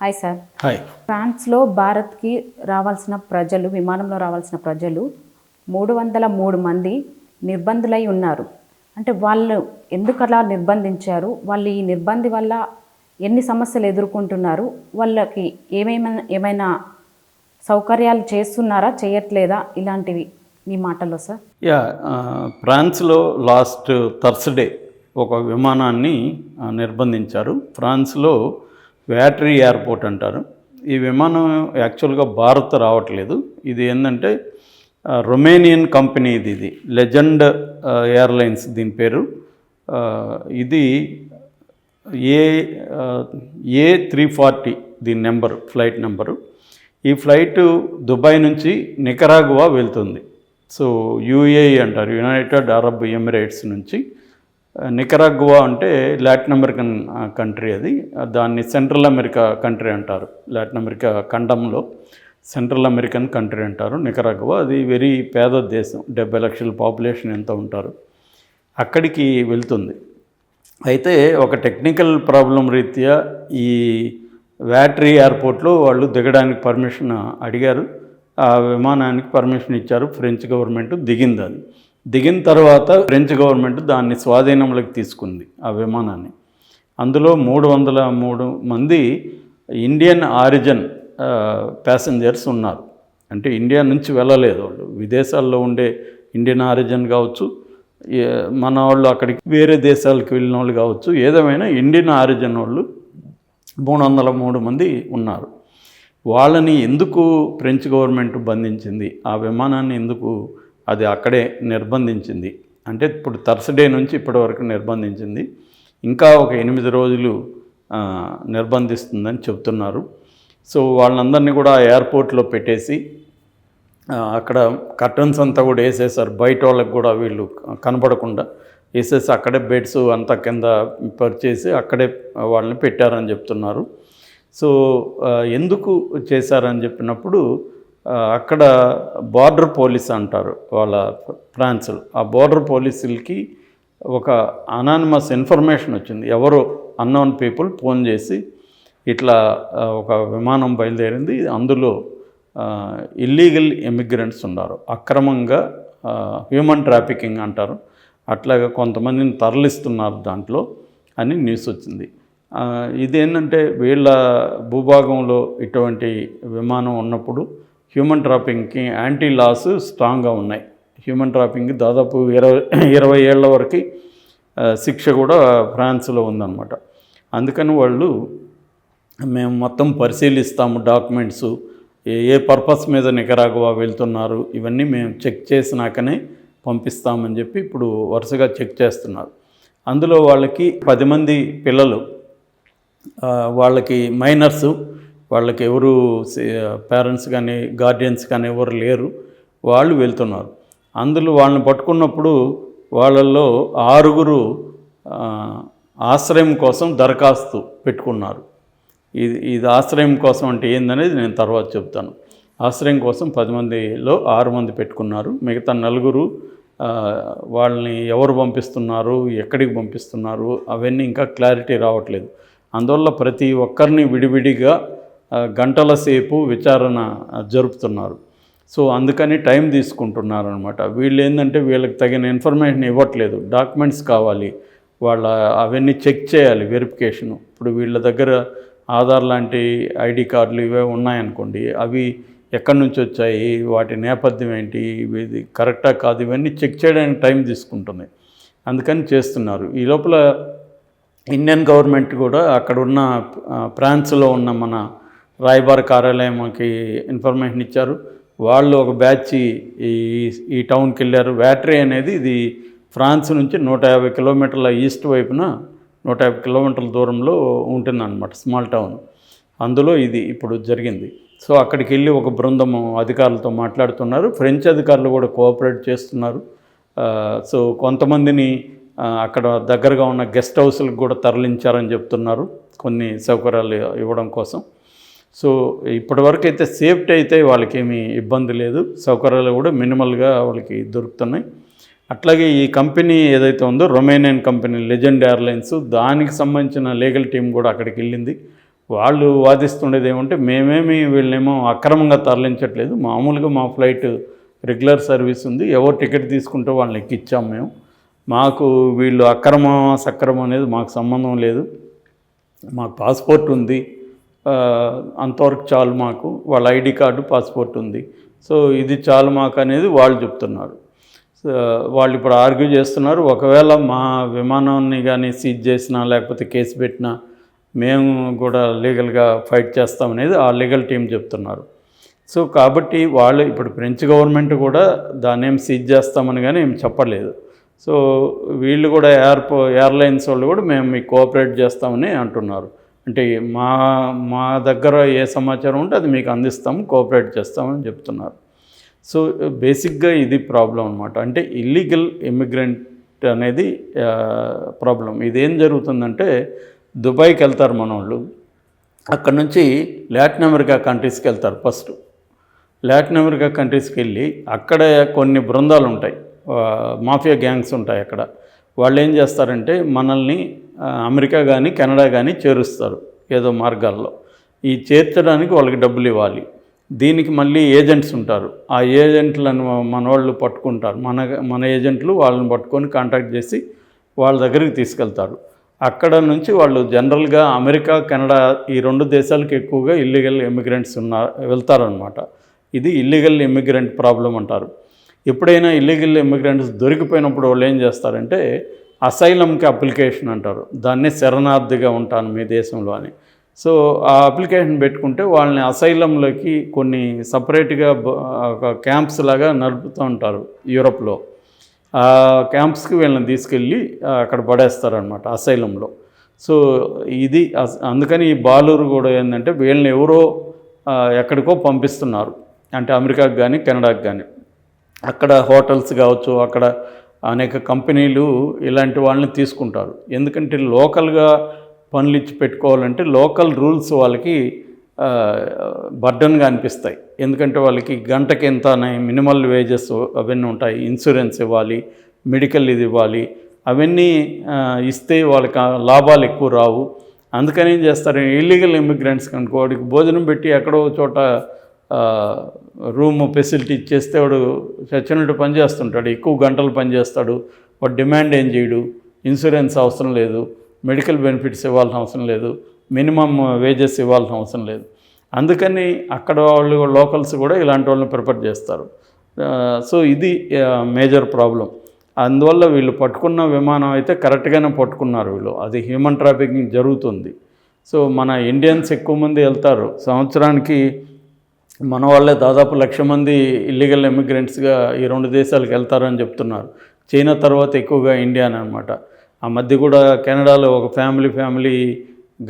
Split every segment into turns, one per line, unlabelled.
Hi sir
hi
ఫ్రాన్స్లో భారత్కి రావాల్సిన ప్రజలు విమానంలో రావాల్సిన ప్రజలు మూడు వందల మూడు మంది నిర్బంధులై ఉన్నారు. అంటే వాళ్ళు ఎందుకు అలా నిర్బంధించారు? వాళ్ళు ఈ నిర్బంధి వల్ల ఎన్ని సమస్యలు ఎదుర్కొంటున్నారు? వాళ్ళకి ఏమేమైనా ఏమైనా సౌకర్యాలు చేస్తున్నారా చేయట్లేదా? ఇలాంటివి మీ మాటల్లో సార్
యా ఫ్రాన్స్లో లాస్ట్ థర్స్డే ఒక విమానాన్ని నిర్బంధించారు. ఫ్రాన్స్లో వ్యాటరీ ఎయిర్పోర్ట్ అంటారు. ఈ విమానం యాక్చువల్గా భారత్ రావట్లేదు. ఇది ఏంటంటే రొమేనియన్ కంపెనీ ఇది ఇది. లెజెండ్ ఎయిర్లైన్స్ దీని పేరు. ఇది ఏ ఏ త్రీ ఫార్టీ దీని నెంబరు ఫ్లైట్ నెంబరు. ఈ ఫ్లైట్ దుబాయ్ నుంచి నికరాగువా వెళ్తుంది. సో యూఏఈ అంటారు యునైటెడ్ అరబ్ ఎమిరేట్స్ నుంచి. నికరాగ్వా అంటే లాటిన్ అమెరికన్ కంట్రీ అది. దాన్ని సెంట్రల్ అమెరికా కంట్రీ అంటారు. లాటిన్ అమెరికా ఖండంలో సెంట్రల్ అమెరికన్ కంట్రీ అంటారు నికరాగ్వా. అది వెరీ పేద దేశం. డెబ్బై లక్షల పాపులేషన్ ఎంత ఉంటారు. అక్కడికి వెళ్తుంది. అయితే ఒక టెక్నికల్ ప్రాబ్లం రీత్యా ఈ వ్యాటరీ ఎయిర్పోర్ట్లో వాళ్ళు దిగడానికి పర్మిషన్ అడిగారు. ఆ విమానానికి పర్మిషన్ ఇచ్చారు. ఫ్రెంచ్ గవర్నమెంట్ దిగింది అది. దిగిన తర్వాత ఫ్రెంచ్ గవర్నమెంట్ దాన్ని స్వాధీనంలోకి తీసుకుంది ఆ విమానాన్ని. అందులో మూడు వందల మూడు మంది ఇండియన్ ఆరిజిన్ ప్యాసింజర్స్ ఉన్నారు. అంటే ఇండియా నుంచి వెళ్ళలేదు వాళ్ళు. విదేశాల్లో ఉండే ఇండియన్ ఆరిజిన్ కావచ్చు మన వాళ్ళు అక్కడికి వేరే దేశాలకు వెళ్ళిన వాళ్ళు కావచ్చు ఏదేమైనా ఇండియన్ ఆరిజిన్ వాళ్ళు మూడు వందల మూడు మంది ఉన్నారు. వాళ్ళని ఎందుకు ఫ్రెంచ్ గవర్నమెంట్ బంధించింది? ఆ విమానాన్ని ఎందుకు అది అక్కడే నిర్బంధించింది. అంటే ఇప్పుడు థర్స్డే నుంచి ఇప్పటి వరకు నిర్బంధించింది. ఇంకా ఒక ఎనిమిది రోజులు నిర్బంధిస్తుందని చెప్తున్నారు సో వాళ్ళందరినీ కూడా ఎయిర్పోర్ట్లో పెట్టేసి అక్కడ కర్టన్స్ అంతా కూడా వేసేసారు బయట వాళ్ళకి కూడా వీళ్ళు కనపడకుండా వేసేసి అక్కడే బెడ్స్ అంతా కింద పరిచేసి అక్కడే వాళ్ళని పెట్టారని చెప్తున్నారు. సో ఎందుకు చేశారని చెప్పినప్పుడు అక్కడ బార్డర్ పోలీస్ అంటారు వాళ్ళ ఫ్రాన్స్లో. ఆ బార్డర్ పోలీసులకి ఒక అనానిమస్ ఇన్ఫర్మేషన్ వచ్చింది. ఎవరు అన్నోన్ పీపుల్ ఫోన్ చేసి ఇట్లా ఒక విమానం బయలుదేరింది. అందులో ఇల్లీగల్ ఇమిగ్రెంట్స్ ఉన్నారు. అక్రమంగా హ్యూమన్ ట్రాఫికింగ్ అంటారు. అట్లాగా కొంతమందిని తరలిస్తున్నారు దాంట్లో అని న్యూస్ వచ్చింది. ఇదేంటంటే వీళ్ళ భూభాగంలో ఇటువంటి విమానం ఉన్నప్పుడు హ్యూమన్ ట్రాఫింగ్కి యాంటీ లాస్ స్ట్రాంగ్గా ఉన్నాయి. హ్యూమన్ ట్రాఫింగ్ దాదాపు ఇరవై ఇరవై ఏళ్ళ వరకు శిక్ష కూడా ఫ్రాన్స్లో ఉందన్నమాట. అందుకని వాళ్ళు మేము మొత్తం పరిశీలిస్తాము డాక్యుమెంట్స్ ఏ ఏ పర్పస్ మీద నికరాగువా వెళ్తున్నారు ఇవన్నీ మేము చెక్ చేసినాకనే పంపిస్తామని చెప్పి ఇప్పుడు వరుసగా చెక్ చేస్తున్నారు. అందులో వాళ్ళకి పది మంది పిల్లలు వాళ్ళకి మైనర్సు వాళ్ళకి ఎవరు పేరెంట్స్ కానీ గార్డియన్స్ కానీ ఎవరు లేరు. వాళ్ళు వెళ్తున్నారు. అందులో వాళ్ళని పట్టుకున్నప్పుడు వాళ్ళల్లో ఆరుగురు ఆశ్రయం కోసం దరఖాస్తు పెట్టుకున్నారు. ఇది ఇది ఆశ్రయం కోసం అంటే ఏందనేది నేను తర్వాత చెప్తాను. ఆశ్రయం కోసం పది మందిలో ఆరు మంది పెట్టుకున్నారు. మిగతా నలుగురు వాళ్ళని ఎవరు పంపిస్తున్నారు ఎక్కడికి పంపిస్తున్నారు అవన్నీ ఇంకా క్లారిటీ రావట్లేదు. అందువల్ల ప్రతి ఒక్కరిని విడివిడిగా గంటల సేపు విచారణ జరుపుతున్నారు. సో అందుకని టైం తీసుకుంటున్నారు అనమాట వీళ్ళు ఏంటంటే వీళ్ళకి తగిన ఇన్ఫర్మేషన్ ఇవ్వట్లేదు. డాక్యుమెంట్స్ కావాలి. వాళ్ళ అవన్నీ చెక్ చేయాలి వెరిఫికేషన్. ఇప్పుడు వీళ్ళ దగ్గర ఆధార్ లాంటి ఐడి కార్డులు ఇవే ఉన్నాయనుకోండి అవి ఎక్కడి నుంచి వచ్చాయి? వాటి నేపథ్యం ఏంటి? ఇది కరెక్టా కాదు? ఇవన్నీ చెక్ చేయడానికి టైం తీసుకుంటుంది. అందుకని చేస్తున్నారు. ఈ లోపల ఇండియన్ గవర్నమెంట్ కూడా అక్కడ ఉన్న ఫ్రాన్స్లో ఉన్న మన రాయబార కార్యాలయంకి ఇన్ఫర్మేషన్ ఇచ్చారు. వాళ్ళు ఒక బ్యాచ్ ఈ ఈ టౌన్కి వెళ్ళారు. వ్యాటరీ అనేది ఇది ఫ్రాన్స్ నుంచి నూట యాభై కిలోమీటర్ల ఈస్ట్ వైపున నూట యాభై కిలోమీటర్ల దూరంలో ఉంటుందన్నమాట స్మాల్ టౌన్. అందులో ఇది ఇప్పుడు జరిగింది. సో అక్కడికి వెళ్ళి ఒక బృందం అధికారులతో మాట్లాడుతున్నారు. ఫ్రెంచ్ అధికారులు కూడా కోఆపరేట్ చేస్తున్నారు. సో కొంతమందిని అక్కడ దగ్గరగా ఉన్న గెస్ట్ హౌస్లకు కూడా తరలించారని చెప్తున్నారు. కొన్ని సౌకర్యాలు ఇవ్వడం కోసం. సో ఇప్పటివరకు అయితే సేఫ్టీ అయితే వాళ్ళకేమీ ఇబ్బంది లేదు. సౌకర్యాలు కూడా మినిమల్గా వాళ్ళకి దొరుకుతున్నాయి. అట్లాగే ఈ కంపెనీ ఏదైతే ఉందో రొమేనియన్ కంపెనీ లెజెండ్ ఎయిర్లైన్స్ దానికి సంబంధించిన లీగల్ టీం కూడా అక్కడికి వెళ్ళింది. వాళ్ళు వాదిస్తుండేది ఏమంటే మేమేమి వీళ్ళేమో అక్రమంగా తరలించట్లేదు. మామూలుగా మా ఫ్లైట్ రెగ్యులర్ సర్వీస్ ఉంది. ఎవరు టికెట్ తీసుకుంటే వాళ్ళని ఎక్కిచ్చాం మేము. మాకు వీళ్ళు అక్రమ సక్రమం అనేది మాకు సంబంధం లేదు. మాకు పాస్పోర్ట్ ఉంది. అంతవరకు చాలు మాకు. వాళ్ళ ఐడి కార్డు పాస్పోర్ట్ ఉంది. సో ఇది చాలు మాకు అనేది వాళ్ళు చెప్తున్నారు. సో వాళ్ళు ఇప్పుడు ఆర్గ్యూ చేస్తున్నారు. ఒకవేళ మా విమానాన్ని కానీ సీజ్ చేసినా లేకపోతే కేసు పెట్టినా మేము కూడా లీగల్గా ఫైట్ చేస్తామనేది ఆ లీగల్ టీం చెప్తున్నారు. సో కాబట్టి వాళ్ళు ఇప్పుడు ఫ్రెంచ్ గవర్నమెంట్ కూడా దాన్ని ఏం సీజ్ చేస్తామని కానీ ఏం చెప్పలేదు. సో వీళ్ళు కూడా ఎయిర్పో ఎయిర్లైన్స్ వాళ్ళు కూడా మేము మీకు కోఆపరేట్ చేస్తామని అంటున్నారు. అంటే మా మా దగ్గర ఏ సమాచారం ఉంటే అది మీకు అందిస్తాము కోఆపరేట్ చేస్తామని చెప్తున్నారు. సో బేసిక్గా ఇది ప్రాబ్లం అనమాట అంటే ఇల్లీగల్ ఇమిగ్రెంట్ అనేది ప్రాబ్లం. ఇదేం జరుగుతుందంటే దుబాయ్కి వెళ్తారు మన వాళ్ళు అక్కడ నుంచి లాటిన్ అమెరికా కంట్రీస్కి వెళ్తారు ఫస్ట్. లాటిన్ అమెరికా కంట్రీస్కి వెళ్ళి అక్కడ కొన్ని బృందాలు ఉంటాయి మాఫియా గ్యాంగ్స్ ఉంటాయి అక్కడ. వాళ్ళు ఏం చేస్తారంటే మనల్ని అమెరికా కానీ కెనడా కానీ చేరుస్తారు ఏదో మార్గాల్లో. ఈ చేర్చడానికి వాళ్ళకి డబ్బులు ఇవ్వాలి. దీనికి మళ్ళీ ఏజెంట్స్ ఉంటారు. ఆ ఏజెంట్లను మన వాళ్ళు పట్టుకుంటారు. మన మన ఏజెంట్లు వాళ్ళని పట్టుకొని కాంటాక్ట్ చేసి వాళ్ళ దగ్గరికి తీసుకెళ్తారు. అక్కడ నుంచి వాళ్ళు జనరల్గా అమెరికా కెనడా ఈ రెండు దేశాలకు ఎక్కువగా ఇల్లీగల్ ఇమిగ్రెంట్స్ ఉన్న వెళ్తారనమాట ఇది ఇల్లీగల్ ఇమిగ్రెంట్ ప్రాబ్లం అంటారు. ఎప్పుడైనా ఇల్లీగల్ ఇమిగ్రెంట్స్ దొరికిపోయినప్పుడు వాళ్ళు ఏం చేస్తారంటే అసైలంకి అప్లికేషన్ అంటారు. దాన్నే శరణార్థిగా ఉంటాను మీ దేశంలో అని. సో ఆ అప్లికేషన్ పెట్టుకుంటే వాళ్ళని అసైలంలోకి కొన్ని సపరేట్గా ఒక క్యాంప్స్ లాగా నడుపుతూ ఉంటారు యూరప్లో. ఆ క్యాంప్స్కి వీళ్ళని తీసుకెళ్ళి అక్కడ పడేస్తారనమాట అసైలంలో. సో ఇది అందుకని ఈ బాలూరు కూడా ఏంటంటే వీళ్ళని ఎవరో ఎక్కడికో పంపిస్తున్నారు. అంటే అమెరికాకు కానీ కెనడాకి కానీ అక్కడ హోటల్స్ కావచ్చు అక్కడ అనేక కంపెనీలు ఇలాంటి వాళ్ళని తీసుకుంటారు. ఎందుకంటే లోకల్గా పనులు ఇచ్చి పెట్టుకోవాలంటే లోకల్ రూల్స్ వాళ్ళకి బర్డన్గా అనిపిస్తాయి. ఎందుకంటే వాళ్ళకి గంటకి ఎంత అనే మినిమల్ వేజెస్ అవన్నీ ఉంటాయి. ఇన్సూరెన్స్ ఇవ్వాలి మెడికల్ ఇది ఇవ్వాలి. అవన్నీ ఇస్తే వాళ్ళకి లాభాలు ఎక్కువ రావు. అందుకని ఏం చేస్తారు? ఇల్లీగల్ ఇమిగ్రెంట్స్ కనుకో వాడికి భోజనం పెట్టి ఎక్కడో చోట రూమ్ ఫెసిలిటీ ఇచ్చేస్తే వాడు చచ్చినట్టు పనిచేస్తుంటాడు ఎక్కువ గంటలు పనిచేస్తాడు వాడు డిమాండ్ ఏం చేయడు ఇన్సూరెన్స్ అవసరం లేదు మెడికల్ బెనిఫిట్స్ ఇవ్వాల్సిన అవసరం లేదు మినిమం వేజెస్ ఇవ్వాల్సిన అవసరం లేదు. అందుకని అక్కడ వాళ్ళు లోకల్స్ కూడా ఇలాంటి వాళ్ళని ప్రిపేర్ చేస్తారు. సో ఇది మేజర్ ప్రాబ్లం. అందువల్ల వీళ్ళు పట్టుకున్న విమానం అయితే కరెక్ట్గానే పట్టుకున్నారు వీళ్ళు. అది హ్యూమన్ ట్రాఫికింగ్ జరుగుతుంది. సో మన ఇండియన్స్ ఎక్కువ మంది వెళ్తారు. సంవత్సరానికి మన వాళ్ళే దాదాపు లక్ష మంది ఇల్లీగల్ ఎమిగ్రెంట్స్గా ఈ రెండు దేశాలకు వెళ్తారని చెప్తున్నారు. చైనా తర్వాత ఎక్కువగా ఇండియా అనమాట ఆ మధ్య కూడా కెనడాలో ఒక ఫ్యామిలీ ఫ్యామిలీ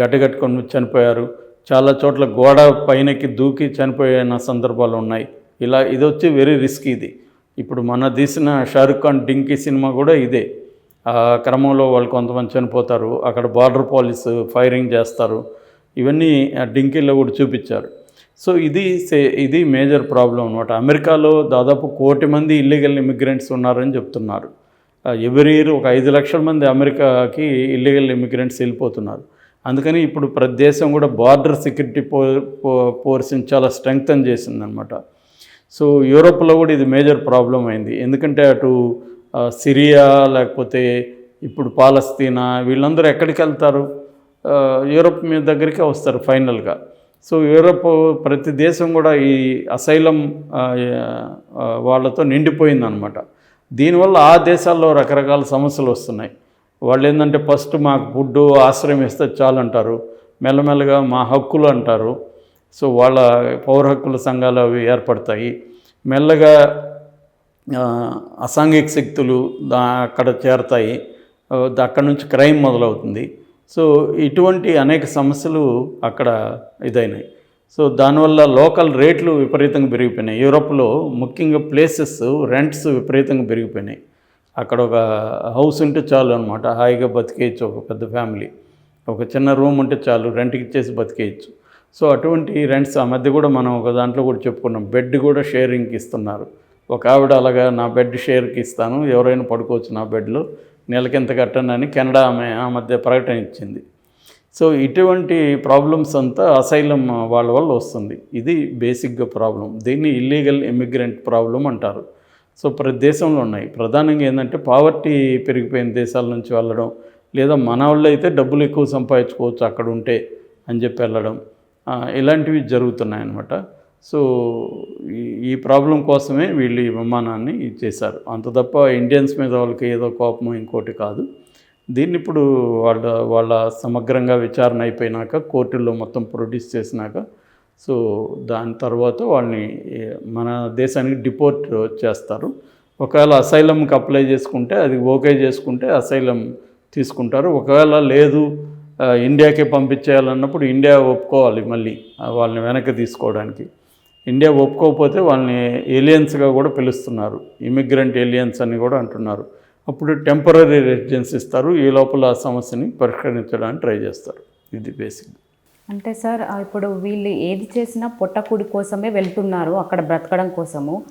గడ్డగట్టుకొని చనిపోయారు. చాలా చోట్ల గోడ పైనకి దూకి చనిపోయిన సందర్భాలు ఉన్నాయి. ఇలా ఇది వచ్చి వెరీ రిస్క్ ఇది. ఇప్పుడు మన తీసిన షారుఖ్ ఖాన్ డింకీ సినిమా కూడా ఇదే. ఆ క్రమంలో వాళ్ళు కొంతమంది చనిపోతారు. అక్కడ బార్డర్ పోలీసు ఫైరింగ్ చేస్తారు. ఇవన్నీ ఆ డింకీలో కూడా చూపించారు. సో ఇది సే- ఇది మేజర్ ప్రాబ్లం అనమాట అమెరికాలో దాదాపు కోటి మంది ఇల్లీగల్ ఇమిగ్రెంట్స్ ఉన్నారని చెప్తున్నారు. ఎవరి ఇయర్ ఒక ఐదు లక్షల మంది అమెరికాకి ఇల్లీగల్ ఇమిగ్రెంట్స్ వెళ్ళిపోతున్నారు. అందుకని ఇప్పుడు ప్రతి దేశం కూడా బార్డర్ సెక్యూరిటీ పో ఫోర్స్ని చాలా స్ట్రెంగ్తన్ చేసిందనమాట సో యూరోప్లో కూడా ఇది మేజర్ ప్రాబ్లం అయింది. ఎందుకంటే అటు సిరియా లేకపోతే ఇప్పుడు పాలస్తీనా వీళ్ళందరూ ఎక్కడికి వెళ్తారు? యూరోప్ మీద దగ్గరికి వస్తారు ఫైనల్గా. సో యూరోప్ ప్రతి దేశం కూడా ఈ అసైలం వాళ్ళతో నిండిపోయిందనమాట దీనివల్ల ఆ దేశాల్లో రకరకాల సమస్యలు వస్తున్నాయి. వాళ్ళు ఏంటంటే ఫస్ట్ మాకు ఫుడ్ ఆశ్రయం ఇస్తే చాలు అంటారు మెల్లమెల్లగా మా హక్కులు అంటారు. సో వాళ్ళ పౌర హక్కుల సంఘాలు అవి ఏర్పడతాయి. మెల్లగా అసాంఘిక శక్తులు దా అక్కడ చేరతాయి. అక్కడ నుంచి క్రైమ్ మొదలవుతుంది. సో ఇటువంటి అనేక సమస్యలు అక్కడ ఇదైనాయి. సో దానివల్ల లోకల్ రేట్లు విపరీతంగా పెరిగిపోయినాయి. యూరోప్లో ముఖ్యంగా ప్లేసెస్ రెంట్స్ విపరీతంగా పెరిగిపోయినాయి. అక్కడ ఒక హౌస్ ఉంటే చాలు అనమాట హాయిగా బతికేయచ్చు ఒక పెద్ద ఫ్యామిలీ. ఒక చిన్న రూమ్ ఉంటే చాలు రెంట్కి ఇచ్చేసి బతికేయచ్చు. సో అటువంటి రెంట్స్ ఆ మధ్య కూడా మనం ఒక దాంట్లో కూడా చెప్పుకున్నాం. బెడ్ కూడా షేరింగ్కి ఇస్తున్నారు. ఒక ఆవిడ అలాగా నా బెడ్ షేర్కి ఇస్తాను ఎవరైనా పడుకోవచ్చు నా బెడ్లో నెలకింత కట్టండి కెనడా ఆమె ఆ మధ్య ప్రకటన ఇచ్చింది. సో ఇటువంటి ప్రాబ్లమ్స్ అంతా అసైలం వాళ్ళ వల్ల వస్తుంది. ఇది బేసిక్గా ప్రాబ్లం. దీన్ని ఇల్లీగల్ ఇమిగ్రెంట్ ప్రాబ్లం అంటారు. సో ప్రతి దేశంలో ఉన్నాయి. ప్రధానంగా ఏంటంటే పావర్టీ పెరిగిపోయిన దేశాల నుంచి వెళ్ళడం లేదా మన వాళ్ళు అయితే డబ్బులు ఎక్కువ సంపాదించుకోవచ్చు అక్కడ ఉంటే అని చెప్పి వెళ్ళడం ఇలాంటివి జరుగుతున్నాయి అన్నమాట సో ఈ- ఈ ప్రాబ్లం కోసమే వీళ్ళు ఈ విమానాన్ని చేశారు. అంత తప్ప ఇండియన్స్ మీద వాళ్ళకి ఏదో కోపం ఇంకోటి కాదు. దీన్ని ఇప్పుడు వాళ్ళ వాళ్ళ సమగ్రంగా విచారణ అయిపోయినాక కోర్టుల్లో మొత్తం ప్రొడ్యూస్ చేసినాక సో దాని తర్వాత వాళ్ళని మన దేశానికి డిపోర్ట్ చేస్తారు. ఒకవేళ అసైలంకి అప్లై చేసుకుంటే అది ఓకే చేసుకుంటే అసైలం తీసుకుంటారు. ఒకవేళ లేదు ఇండియాకే పంపించేయాలన్నప్పుడు ఇండియా ఒప్పుకోవాలి మళ్ళీ వాళ్ళని వెనక్కి తీసుకోవడానికి. ఇండియా ఒప్పుకోకపోతే వాళ్ళని ఏలియన్స్గా కూడా పిలుస్తున్నారు. ఇమిగ్రెంట్ ఏలియన్స్ అని కూడా అంటున్నారు. అప్పుడు టెంపరీ రెసిడెన్స్ ఇస్తారు. ఈ లోపల ఆ సమస్యని పరిష్కరించడానికి ట్రై చేస్తారు. ఇది బేసిక్
అంటే సార్ ఇప్పుడు వీళ్ళు ఏది చేసినా పొట్టకుడి కోసమే వెళ్తున్నారు అక్కడ బ్రతకడం కోసము.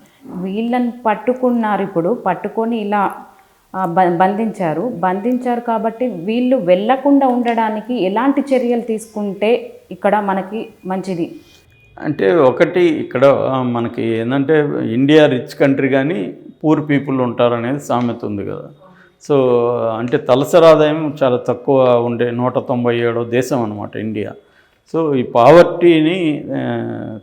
వీళ్ళని పట్టుకున్నారు ఇప్పుడు పట్టుకొని ఇలా బ- బంధించారు. బంధించారు కాబట్టి వీళ్ళు వెళ్ళకుండా ఉండడానికి ఎలాంటి చర్యలు తీసుకుంటే ఇక్కడ మనకి మంచిది?
అంటే ఒకటి ఇక్కడ మనకి ఏంటంటే ఇండియా రిచ్ కంట్రీ కానీ పూర్ పీపుల్ ఉంటారనేది సామెత ఉంది కదా. సో అంటే తలసరి ఆదాయం చాలా తక్కువ ఉండే నూట తొంభై ఏడో దేశం అనమాట ఇండియా. సో ఈ పావర్టీని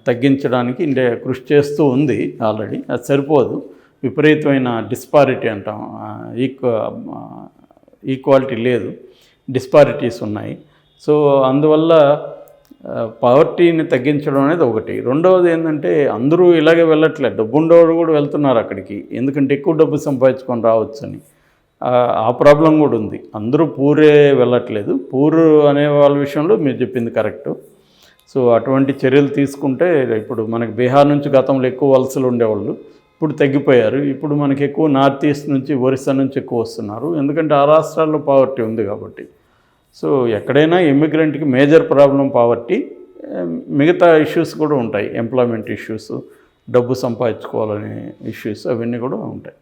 తగ్గించడానికి ఇండియా కృషి చేస్తూ ఉంది ఆల్రెడీ. అది సరిపోదు. విపరీతమైన డిస్పారిటీ అంటాం. ఈక్వ ఈక్వాలిటీ లేదు. డిస్పారిటీస్ ఉన్నాయి. సో అందువల్ల పవర్టీని తగ్గించడం అనేది ఒకటి. రెండవది ఏంటంటే అందరూ ఇలాగే వెళ్ళట్లేదు. డబ్బు ఉండేవాళ్ళు కూడా వెళ్తున్నారు అక్కడికి. ఎందుకంటే ఎక్కువ డబ్బు సంపాదించుకొని రావచ్చని. ఆ, ఆ ప్రాబ్లం కూడా ఉంది. అందరూ పూరే వెళ్ళట్లేదు. పూరు అనే వాళ్ళ విషయంలో మీరు చెప్పింది కరెక్టు సో అటువంటి చర్యలు తీసుకుంటే ఇప్పుడు మనకి బీహార్ నుంచి గతంలో ఎక్కువ వలసలు ఉండేవాళ్ళు. ఇప్పుడు తగ్గిపోయారు. ఇప్పుడు మనకి ఎక్కువ నార్త్ ఈస్ట్ నుంచి ఒరిస్సా నుంచి ఎక్కువ వస్తున్నారు. ఎందుకంటే ఆ రాష్ట్రాల్లో పావర్టీ ఉంది కాబట్టి. సో ఎక్కడైనా ఇమ్మిగ్రెంట్కి మేజర్ ప్రాబ్లం పావర్టీ మిగతా ఇష్యూస్ కూడా ఉంటాయి. ఎంప్లాయ్మెంట్ ఇష్యూస్ డబ్బు సంపాదించుకోవాలనే ఇష్యూస్ అవన్నీ కూడా ఉంటాయి.